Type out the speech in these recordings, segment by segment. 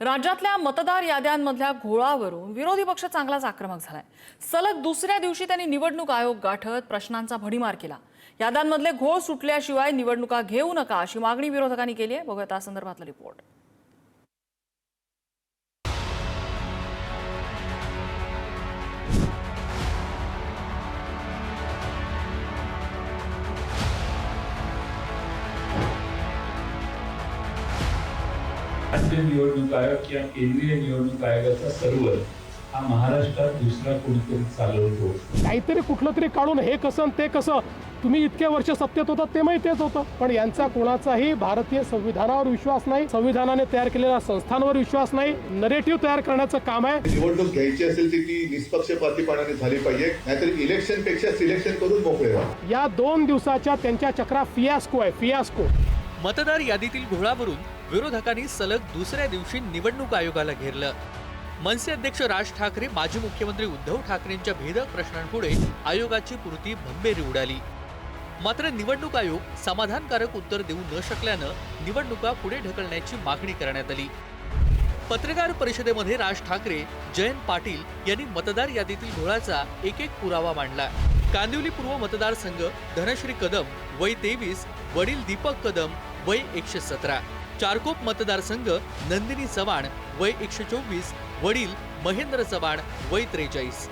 राज्यातल्या मतदार याद्यांमधल्या घोळावरून विरोधी पक्ष चांगलाच आक्रमक झालाय. सलग दुसऱ्या दिवशी त्यांनी निवडणूक आयोग गाठत प्रश्नांचा भडीमार केला. याद्यांमधले घोळ सुटल्याशिवाय निवडणुका घेऊ नका अशी मागणी विरोधकांनी केली आहे. बघूया त्या संदर्भातला रिपोर्ट राज्य निवडणूक आयोग किंवा केंद्रीय निवडणूक आयोगाचा सर्व्हर हा महाराष्ट्रात दुसरा कोणीतरी चालवतो. काहीतरी कुठलं तरी काढून हे कसं ते कसं तुम्ही इतके वर्ष सत्तेत होता ते माहिती तेच होतं. पण यांचा कोणाचाही भारतीय संविधानावर विश्वास नाही संविधानाने तयार केलेल्या संस्थांवर विश्वास नाही नरेटिव्ह तयार करण्याचं काम आहे. निवडणूक घ्यायची असेल तर ती निष्पक्षपातीपणाने झाली पाहिजे नाहीतर इलेक्शनपेक्षा सिलेक्शन करून मोकळे या दोन दिवसाच्या त्यांच्या चक्रा फियास्को आहे फियास्को मतदार यादीतील घोळावरून विरोधकांनी सलग दुसऱ्या दिवशी निवडणूक आयोगाला घेरलं. मनसे अध्यक्ष राज ठाकरे माजी मुख्यमंत्री उद्धव ठाकरेंच्या भेदक प्रश्नांपुढे आयोगाची पुरती भंबेरी उडाली. मात्र निवडणूक आयोग समाधानकारक उत्तर देऊ न शकल्यानं निवडणुका पुढे ढकलण्याची मागणी करण्यात आली. पत्रकार परिषदेमध्ये राज ठाकरे जयंत पाटील यांनी मतदार यादीतील घोळाचा एक एक पुरावा मांडला. कांदिवली पूर्व मतदारसंघ धनश्री कदम वय तेवीस वडील दीपक कदम वय एकशे सतरा. चारकोप मतदारसंघ नंदिनी चव्हाण वय एकशे चोवीस वडील महेंद्र चव्हाण वय त्रेचाळीस.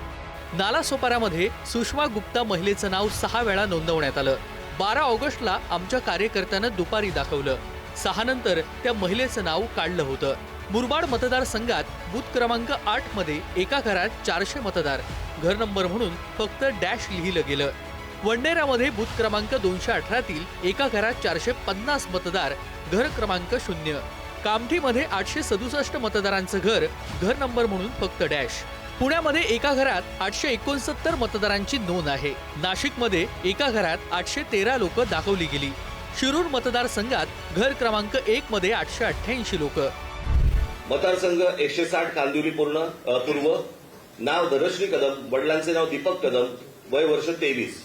नालासोपारामध्ये सुषमा गुप्ता महिलेचं नाव सहा वेळा नोंदवण्यात आलं. बारा ऑगस्टला आमच्या कार्यकर्त्यानं दुपारी दाखवलं. सहा नंतर त्या महिलेचं नाव काढलं होतं. मुरबाड मतदारसंघात बूथ क्रमांक आठमध्ये एका घरात चारशे मतदार. घर नंबर म्हणून फक्त डॅश लिहिलं गेलं. वंडेरामध्ये बूथ क्रमांक दोनशे अठरातील एका घरात चारशे पन्नास मतदार घर क्रमांक शून्य. कामठीमध्ये आठशे सदुसष्ट मतदारांचं घर घर नंबर म्हणून फक्त डॅश. पुण्यामध्ये एका घरात आठशे एकोणसत्तर मतदारांची नोंद आहे. नाशिकमध्ये एका घरात आठशे तेरा लोक दाखवली गेली. शिरूर मतदारसंघात घर क्रमांक एक मध्ये आठशे अठ्ठ्याऐंशी लोक. मतदारसंघ एकशे साठ कांदिवली पूर्ण पूर्व नाव धनश्री कदम वडिलांचे नाव दीपक कदम वय वर्ष तेवीस.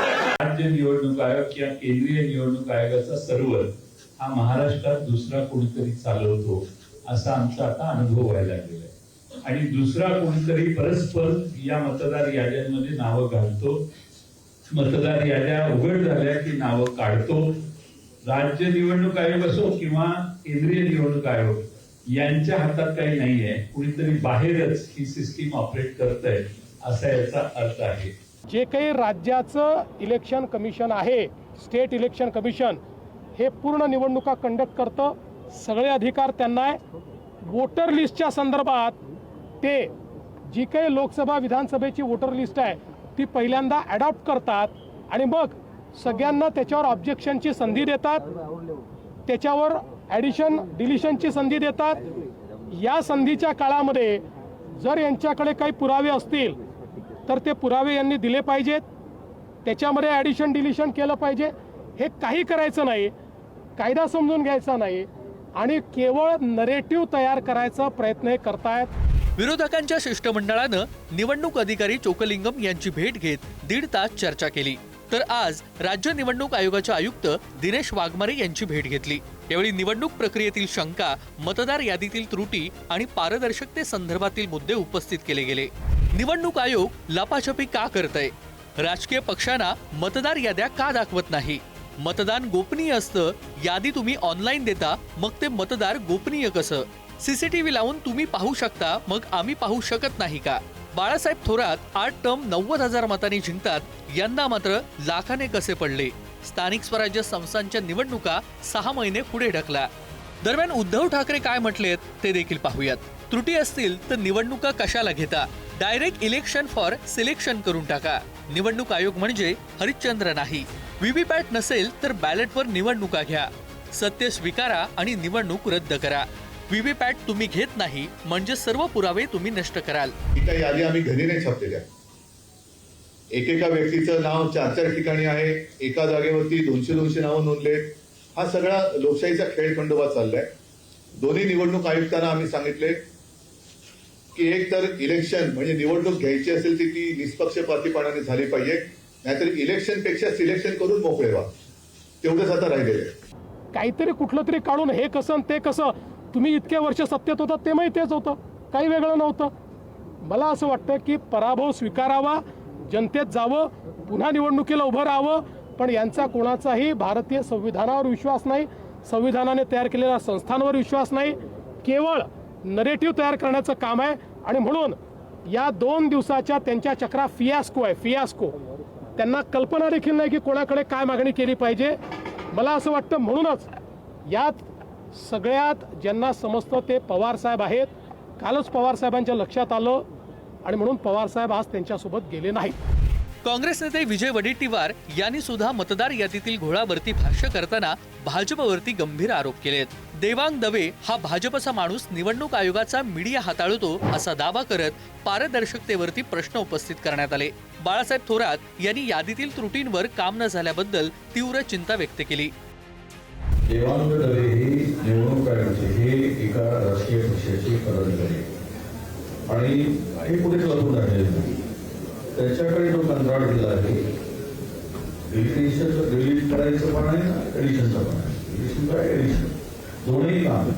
राज्य निवडणूक आयोग किंवा केंद्रीय निवडणूक आयोगाचा सर्व्हर हा महाराष्ट्रात दुसरा कोणीतरी चालवतो असा आमचा आता अनुभव व्हायला लागलेला आणि दुसरा कोणीतरी परस्पर या मतदार याद्यांमध्ये नावं घालतो. मतदार याद्या उघड झाल्या की नावं काढतो. राज्य निवडणूक आयोग असो किंवा केंद्रीय निवडणूक आयोग यांच्या हातात काही नाहीये. कुणीतरी बाहेरच ही सिस्टीम ऑपरेट करत आहे असा याचा अर्थ आहे. जे काही राज्याचं इलेक्शन कमिशन आहे स्टेट इलेक्शन कमिशन हे पूर्ण निवडणुका कंडक्ट करतं. सगळे अधिकार त्यांना आहे. वोटर लिस्टच्या संदर्भात ते जी काही लोकसभा विधानसभेची वोटर लिस्ट आहे ती पहिल्यांदा ॲडॉप्ट करतात आणि मग सगळ्यांना त्याच्यावर ऑब्जेक्शनची संधी देतात. त्याच्यावर ॲडिशन डिलिशनची संधी देतात. या संधीच्या काळामध्ये जर यांच्याकडे काही पुरावे असतील तर ते पुरावे यांनी दिले पाहिजेत. त्याच्यामध्ये ॲडिशन डिलिशन केलं पाहिजे. हे काही करायचं नाही. कायदा समजून घ्यायचा नाही. आणि केवळ नरेटिव्ह तयार करायचा प्रयत्न हे करतायत. विरोधकांच्या शिष्टमंडळानं निवडणूक अधिकारी चोकलिंगम यांची भेट घेत दीड तास चर्चा केली. तर आज राज्य निवडणूक आयोगाचे आयुक्त दिनेश वाघमारे यांची भेट घेतली. यावेळी निवडणूक प्रक्रियेतील शंका मतदार यादीतील त्रुटी आणि पारदर्शकतेसंदर्भातील मुद्दे उपस्थित केले गेले. निवडणूक आयोग लपाछपी का करतय? राजकीय पक्षांना मतदार याद्या का दाखवत नाही? मतदान गोपनीय असतं यादी तुम्ही ऑनलाईन देता मग ते मतदार गोपनीय कसं? सीसीटीव्ही लावून तुम्ही पाहू शकता मग आम्ही पाहू शकत नाही का? बाळासाहेब थोरात आठ टर्म नव्वद हजार मतांनी जिंकतात यंदा मात्र लाखाने कसे पडले? स्थानिक स्वराज्य संस्थांच्या निवडणुका सहा महिने पुढे ढकला. दरम्यान उद्धव ठाकरे काय म्हटलेत ते देखील पाहूयात. त्रुटी असतील तर निवडणुका कशाला घेता? डायरेक्ट इलेक्शन फॉर सिलेक्शन करून टाका. निवडणूक आयोग म्हणजे हरिश्चंद्र नाही. व्हीव्हीपॅट नसेल तर बॅलेटवर निवडणुका घ्या. सत्य स्वीकारा आणि निवडणूक रद्द करा. व्हीव्हीपॅट तुम्ही घेत नाही म्हणजे सर्व पुरावे तुम्ही नष्ट कराल. ही काही यादी आम्ही घरी नाही छापलेल्या. एकेका व्यक्तीचं नाव चार चार ठिकाणी आहे. एका जागेवरती दोनशे दोनशे नावं नोंदलेत. हा सगळा लोकशाहीचा खेळ खंडोबा चाललाय. दोन्ही निवडणूक आयुक्तांना आम्ही सांगितले. की एक तर इलेक्शन म्हणजे निवडणूक घ्यायची असेल तर ती निष्पक्षपातीपणाने झाली पाहिजे. नाहीतर इलेक्शनपेक्षा सिलेक्शन करून मोकळे व्हा. तेवढंच आता राहिलेलं आहे. काहीतरी कुठलं तरी काढून हे कसं ते कसं तुम्ही इतके वर्ष सत्तेत होता ते माहिती तेच होतं. काही वेगळं नव्हतं. मला असं वाटतं की पराभव स्वीकारावा जनतेत जावं पुन्हा निवडणुकीला उभं राहावं पण यांचा कोणाचाही भारतीय संविधानावर विश्वास नाही संविधानाने तयार केलेल्या संस्थांवर विश्वास नाही. केवळ नरेटिव्ह तयार करण्याचं काम आहे. आणि म्हणून या दोन दिवसाच्या त्यांच्या चक्रा फियास्को आहे फियास्को त्यांना कल्पना देखील नाही की कोणाकडे काय मागणी केली पाहिजे. मला असं वाटतं म्हणूनच यात सगळ्यात ज्यांना समजतं ते पवार साहेब आहेत. कालच पवार साहेबांच्या लक्षात आलं आणि म्हणून पवार साहेब आज त्यांच्यासोबत गेले नाहीत. काँग्रेस नेते विजय वडेट्टीवार यांनी सुद्धा मतदार यादीतील घोळावरती भाष्य करताना भाजपवरती गंभीर आरोप केलेत. देवांग दवे हा भाजपचा माणूस निवडणूक आयोगाचा मीडिया हाताळतो असा दावा करत पारदर्शकतेवरती प्रश्न उपस्थित करण्यात आले. बाळासाहेब थोरात यांनी यादीतील त्रुटींवर काम न झाल्याबद्दल तीव्र चिंता व्यक्त केली. देवांग दवे निवडणूक हे एका राजकीय पक्षाची आणि हे कुठेच लपून त्याच्याकडे जो कंत्राट दिला आहे. रिलिटेशनचं डिलीट करायचं पण आहे ना एडिशनचं पण आहे. एडिशन काय एडिशन दोन्ही काम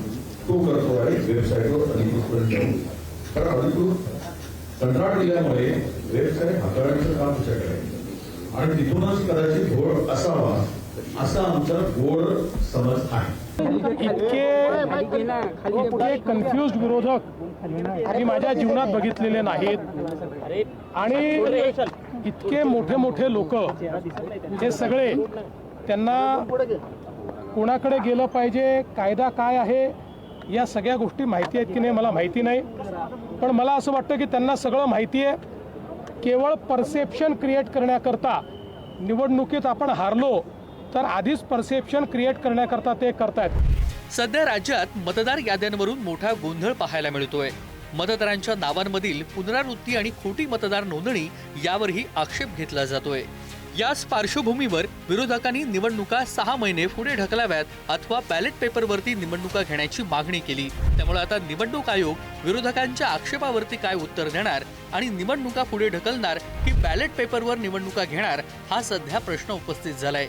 तो करतो आहे वेबसाईटवर अधिकृतपर्यंत जाऊन. कारण अधिकृत कंत्राट दिल्यामुळे वेबसाईट हाताळण्याचं काम त्याच्याकडे आहे. आणि तिथूनच कदाचित घोळ असावा असा आमचा गोड समज आहे. इतके कन्फ्युज विरोधक मी माझ्या जीवनात बघितलेले नाहीत. आणि इतके मोठे मोठे लोक हे सगळे त्यांना कोणाकडे गेलं पाहिजे कायदा काय आहे या सगळ्या गोष्टी माहिती आहेत की नाही मला माहिती नाही. पण मला असं वाटतं की त्यांना सगळं माहिती आहे. केवळ परसेप्शन क्रिएट करण्याकरता निवडणुकीत आपण हारलो तर आधीच परसेप्शन क्रिएट करण्याकरता ते करतायत. सध्या राज्यात मतदार याद्यांवरून मोठा गोंधळ पाहायला मिळतोय. मतदारांच्या नावांमधील पुनरावृत्ती आणि खोटी मतदार नोंदणी यावरही आक्षेप घेतला जातोय. याच पार्श्वभूमीवर विरोधकांनी निवडणुका सहा महिने पुढे ढकलाव्यात अथवा बॅलेट पेपरवरती निवडणुका घेण्याची मागणी केली. त्यामुळे आता निवडणूक आयोग विरोधकांच्या आक्षेपावरती काय उत्तर देणार आणि निवडणुका पुढे ढकलणार की बॅलेट पेपरवर निवडणुका घेणार हा सध्या प्रश्न उपस्थित झालाय.